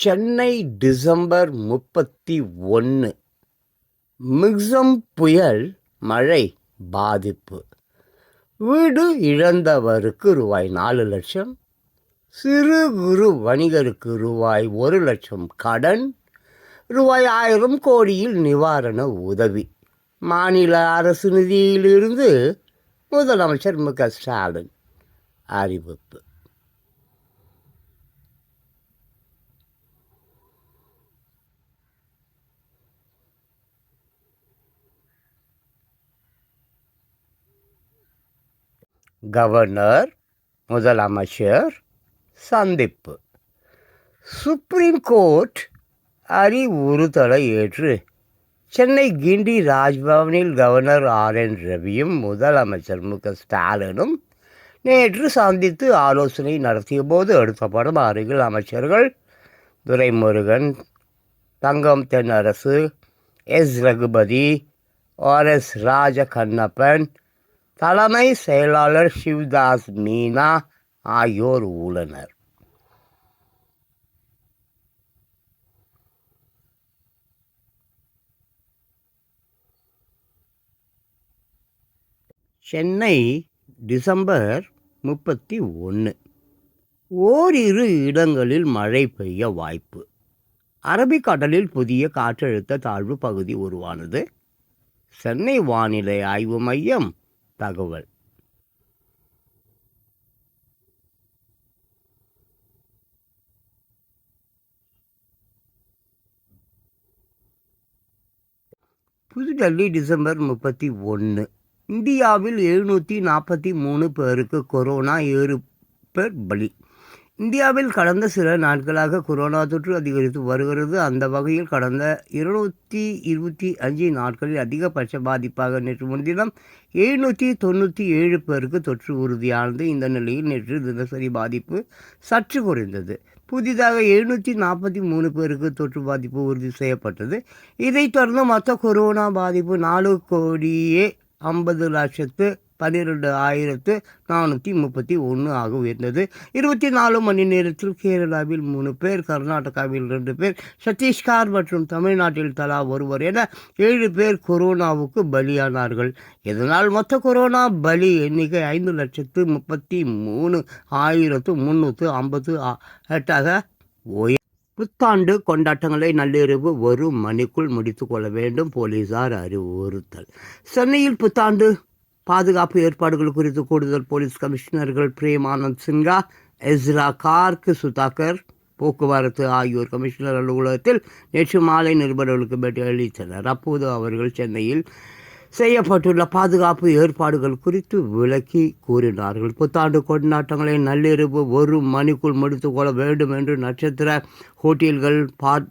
Chennai December முப்பத்தி ஒன்று மிக்சம் புயல் மழை பாதிப்பு. வீடு இழந்தவருக்கு ரூபாய் நாலு லட்சம். சிறு குறு வணிகருக்கு ரூபாய் ஒரு லட்சம் கடன். ரூபாய் ஆயிரம் கோடியில் நிவாரண உதவி. மாநில அரசு நிதியிலிருந்து முதலமைச்சர் மு க ஸ்டாலின் அறிவிப்பு. கவர்னர் முதலமைச்சர் சந்திப்பு. சுப்ரீம் கோர்ட் அறிவுறுத்தலை ஏற்று சென்னை கிண்டி ராஜ்பவனில் கவர்னர் ஆர். என். ரவியும் முதலமைச்சர் மு. க. ஸ்டாலினும் நேற்று சந்தித்து ஆலோசனை நடத்திய போது எடுக்கப்படும் அருகில் அமைச்சர்கள் Duraimurugan Thangam Thennarasu S. Raghupathi R. S. Raja Kannappan தலைமை செயலாளர் சிவ்தாஸ் மீனா ஆகியோர் உள்ளனர். சென்னை டிசம்பர் முப்பத்தி ஒன்று ஓரிரு இடங்களில் மழை பெய்ய வாய்ப்பு. அரபிக்கடலில் புதிய காற்றழுத்த தாழ்வு பகுதி உருவானது. சென்னை வானிலை ஆய்வு மையம் தகவல். புதுடெல்லி டிசம்பர் முப்பத்தி ஒன்று இந்தியாவில் எழுநூற்றி நாற்பத்தி மூணு பேருக்கு கொரோனா ஏழு பேர் பலி இந்தியாவில் கடந்த சில நாட்களாக கொரோனா தொற்று அதிகரித்து வருகிறது. அந்த வகையில் கடந்த இருநூற்றி இருபத்தி அஞ்சு நாட்களில் அதிகபட்ச பாதிப்பாக நேற்று முன்தினம் எழுநூற்றி தொண்ணூற்றி ஏழு பேருக்கு தொற்று உறுதியானது. இந்த நிலையில் நேற்று தினசரி பாதிப்பு சற்று குறைந்தது. புதிதாக எழுநூற்றி நாற்பத்தி மூணு பேருக்கு தொற்று பாதிப்பு உறுதி செய்யப்பட்டது. இதைத் தொடர்ந்து மொத்த கொரோனா பாதிப்பு நாலு கோடியே ஐம்பது லட்சத்து பன்னிரெண்டு ஆயிரத்து நானூற்றி முப்பத்தி ஒன்று ஆக உயர்ந்தது. இருபத்தி நாலு மணி நேரத்தில் கேரளாவில் மூணு பேர் கர்நாடகாவில் ரெண்டு பேர் சத்தீஸ்கர் மற்றும் தமிழ்நாட்டில் தலா ஒருவர் என ஏழு பேர் கொரோனாவுக்கு பலியானார்கள். இதனால் மொத்த கொரோனா பலி எண்ணிக்கை ஐந்து லட்சத்து முப்பத்தி மூணு ஆயிரத்து முந்நூற்று ஐம்பத்து எட்டாக உயர் புத்தாண்டு கொண்டாட்டங்களை நள்ளிரவு ஒரு மணிக்குள் முடித்து கொள்ள வேண்டும். போலீசார் அறிவுறுத்தல். சென்னையில் புத்தாண்டு. பாதுகாப்பு ஏற்பாடுகள் குறித்து கூடுதல் போலீஸ் கமிஷனர்கள் பிரேமானந்த் சின்ஹா எஸ்ரா கார்க் சுதாகர் போக்குவரத்து ஆகியோர் கமிஷனர் அலுவலகத்தில் நேற்று மாலை நிருபர்களுக்கு பேட்டி அளித்தனர். அப்போது அவர்கள் சென்னையில் செய்யப்பட்டுள்ள பாதுகாப்பு ஏற்பாடுகள் குறித்து விளக்கி கூறினார்கள். புத்தாண்டு கொண்டாட்டங்களை நள்ளிரவு ஒரு மணிக்குள் முடித்துக் கொள்ள வேண்டும் என்று நட்சத்திர ஹோட்டல்கள் பார்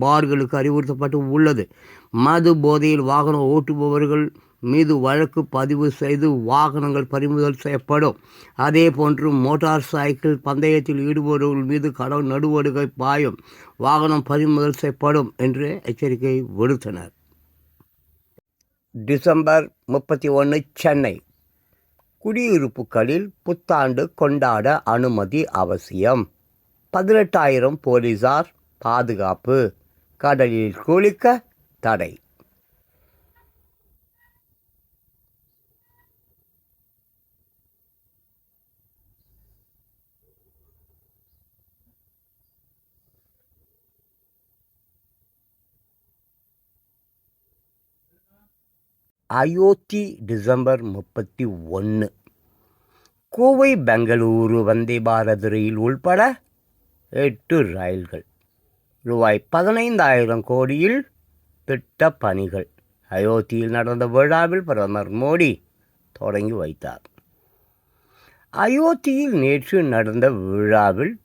பார்களுக்கு அறிவுறுத்தப்பட்டு உள்ளது. மது போதையில் வாகனம் ஓட்டுபவர்கள் மீது வழக்கு பதிவு செய்து வாகனங்கள் பறிமுதல் செய்யப்படும். அதே போன்று மோட்டார் சைக்கிள் பந்தயத்தில் ஈடுபடுவர்கள் மீது கடன் நடுவடுகை பாயும். வாகனம் பறிமுதல் செய்யப்படும் என்று எச்சரிக்கை விடுத்தனர். டிசம்பர் முப்பத்தி ஒன்று சென்னை. குடியிருப்புகளில் புத்தாண்டு கொண்டாட அனுமதி அவசியம். பதினெட்டாயிரம் போலீசார் பாதுகாப்பு. கடலில் குளிக்க தடை. அயோத்தி டிசம்பர் முப்பத்தி ஒன்று கோவை பெங்களூரு வந்தே பாரத் ரயில் உள்பட எட்டு ரயில்கள். ரூபாய் பதினைந்தாயிரம் கோடியில் திட்ட பணிகள். அயோத்தியில் நடந்த விழாவில் பிரதமர் மோடி தொடங்கி வைத்தார். அயோத்தியில் நேற்று நடந்த விழாவில்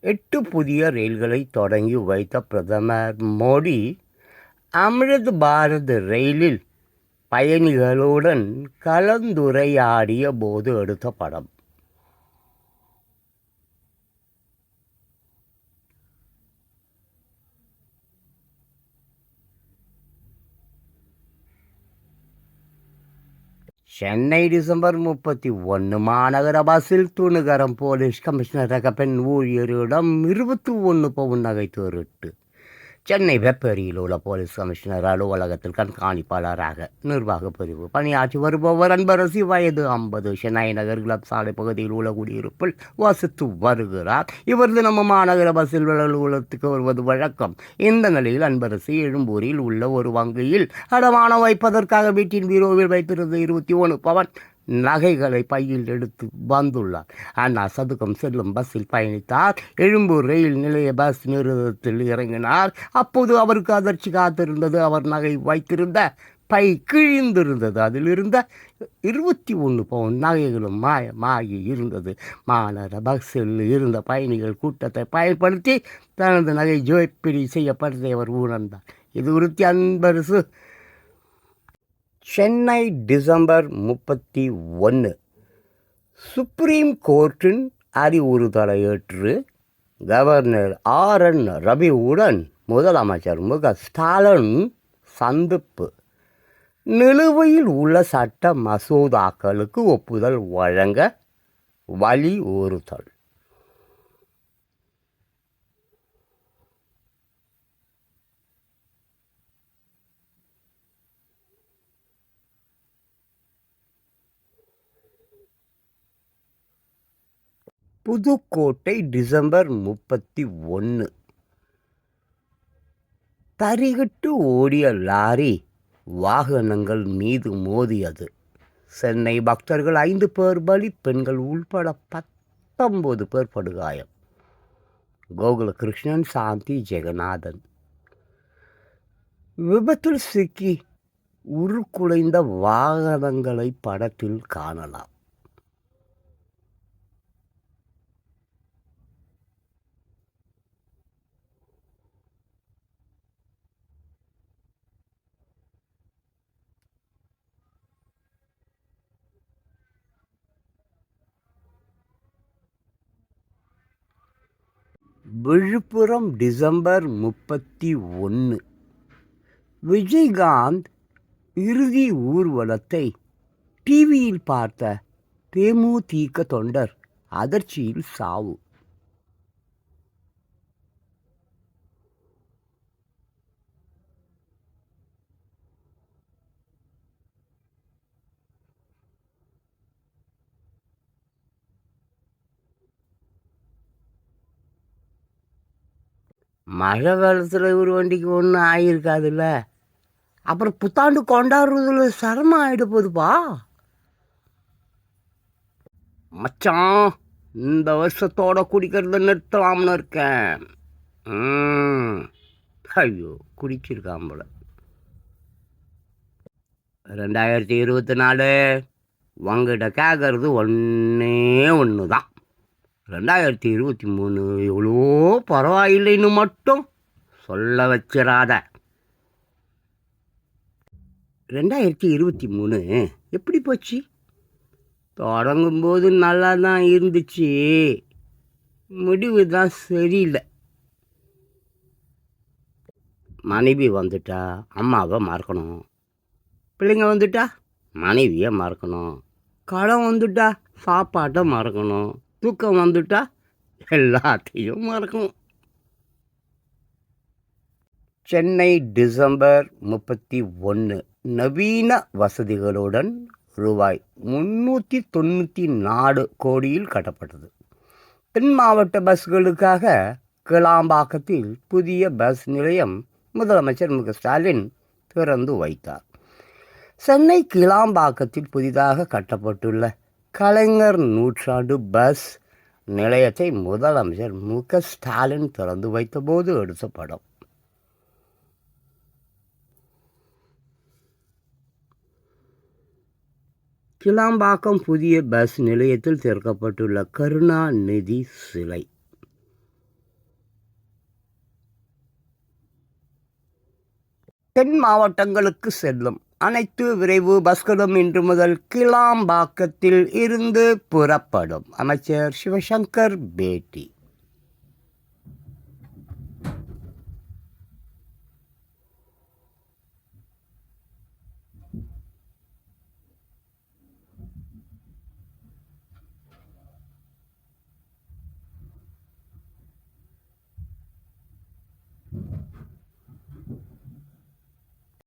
எட்டு புதிய ரயில்களை தொடங்கி வைத்த பிரதமர் மோடி அமிர்த் பாரத் ரயிலில் பயணிகளுடன் கலந்துரையாடிய போது எடுத்த படம். சென்னை டிசம்பர் முப்பத்தி ஒன்று மாநகர பஸ்ஸில் துணுகரம் போலீஸ் கமிஷனர் பெண் ஊழியரிடம் இருபத்தி ஒன்று பவுன் நகை திருட்டு சென்னை வெப்பேரியில் உள்ள போலீஸ் கமிஷனர் அலுவலகத்தில் கண்காணிப்பாளராக நிர்வாக பிரிவு பணியாற்றி வருபவர் அன்பரசி வயது ஐம்பது சென்னை நகர் கிளப் சாலை பகுதியில் உள்ள குடியிருப்பில் வசித்து வருகிறார். இவரது நம்ம மாநகர பஸ்ஸில் அலுவலகத்துக்கு வருவது வழக்கம். இந்த நிலையில் அன்பரசி எழும்பூரில் உள்ள ஒரு வங்கியில் அடமானம் வைப்பதற்காக வீட்டின் பீரோவில் வைத்திருந்த இருபத்தி ஒன்று பவன் நகைகளை பையில் எடுத்து வந்துள்ளார். அண்ணா சதுக்கம் செல்லும் பஸ்ஸில் பயணித்தார். எழும்பூர் ரயில் நிலைய பஸ் நிறுவனத்தில் இறங்கினார். அப்போது அவருக்கு அதிர்ச்சி காத்திருந்தது. அவர் நகை வைத்திருந்த பை கிழிந்திருந்தது. அதில் இருந்த இருபத்தி ஒன்று பவுன் நகைகளும் மாயமாகி இருந்தது. மாநகர பஸ்ஸில் இருந்த பயணிகள் கூட்டத்தை பயன்படுத்தி தனது நகை ஜோய்ப்பிடி செய்யப்பட்டதை அவர் உணர்ந்தார். இது குறித்து அன்பரசு சென்னை டிசம்பர் முப்பத்தி ஒன்று சுப்ரீம் கோர்ட்டின் அறிவுறுத்தலை ஏற்று கவர்னர் ஆர் என் ரவியுடன் முதலமைச்சர் மு க ஸ்டாலின் சந்திப்பு. நிலுவையில் உள்ள சட்ட மசோதாக்களுக்கு ஒப்புதல் வழங்க வலியுறுத்தல். புதுக்கோட்டை டிசம்பர் முப்பத்தி ஒன்று தறிகிட்டு ஓடிய லாரி வாகனங்கள் மீது மோதியது. சென்னை பக்தர்கள் ஐந்து பேர் பலி பெண்கள் உள்பட பத்தொம்போது பேர் படுகாயம். கோகுலகிருஷ்ணன் சாந்தி ஜெகநாதன். விபத்தில் சிக்கி உருக்குலைந்த வாகனங்களை படத்தில் காணலாம். விழுப்புரம் டிசம்பர் முப்பத்தி ஒன்று விஜயகாந்த் இறுதி ஊர்வலத்தை டிவியில் பார்த்த தேமுதிக தொண்டர் அதிர்ச்சியில் சாவு. மழை காலத்தில் ஒரு வண்டிக்கு ஒன்றும் ஆகியிருக்காதுல்ல அப்புறம் புத்தாண்டு கொண்டாடுறதுல சிரமம் ஆகிட போகுதுப்பா. மச்சான் இந்த வருஷத்தோட குடிக்கிறத நிறுத்தலாம்னு இருக்கேன். ஐயோ குடிச்சிருக்கான் போல. ரெண்டாயிரத்தி இருபத்தி நாலு உங்ககிட்ட கேட்கறது ஒன்றே ஒன்று தான் ரெண்டாயிரத்தி இருபத்தி மூணு எவ்வளோ பரவாயில்லைன்னு மட்டும் சொல்ல வச்சிடாத ரெண்டாயிரத்தி இருபத்தி மூணு எப்படி போச்சு? தொடங்கும்போது நல்லா தான் இருந்துச்சு. முடிவு தான் சரியில்லை. மனைவி வந்துட்டா அம்மாவை மறக்கணும். பிள்ளைங்க வந்துட்டா மனைவியை மறக்கணும். கடன் வந்துட்டா சாப்பாட்டை மறக்கணும். தூக்கம் வந்துட்டா எல்லாத்தையும் மறக்கணும். சென்னை டிசம்பர் முப்பத்தி ஒன்று நவீன வசதிகளுடன் ரூபாய் முன்னூற்றி தொண்ணூற்றி நாலு கோடியில் கட்டப்பட்டது. தென் மாவட்ட பஸ்களுக்காக கிளாம்பாக்கத்தில் புதிய பஸ் நிலையம் முதலமைச்சர் மு ஸ்டாலின் திறந்து வைத்தார். சென்னை கிளாம்பாக்கத்தில் புதிதாக கட்டப்பட்டுள்ள கலைஞர் நூற்றாண்டு பஸ் நிலையத்தை முதலமைச்சர் மு. க. ஸ்டாலின் திறந்து வைத்தபோது எடுத்த படம். கிளாம்பாக்கம் புதிய பஸ் நிலையத்தில் திறக்கப்பட்டுள்ள கருணாநிதி சிலை. தென் மாவட்டங்களுக்கு செல்லும். அனைத்து விரைவு பஸ்களும் இன்று முதல் கிளாம்பாக்கத்தில் இருந்து புறப்படும். அமைச்சர் சிவசங்கர் பேட்டி.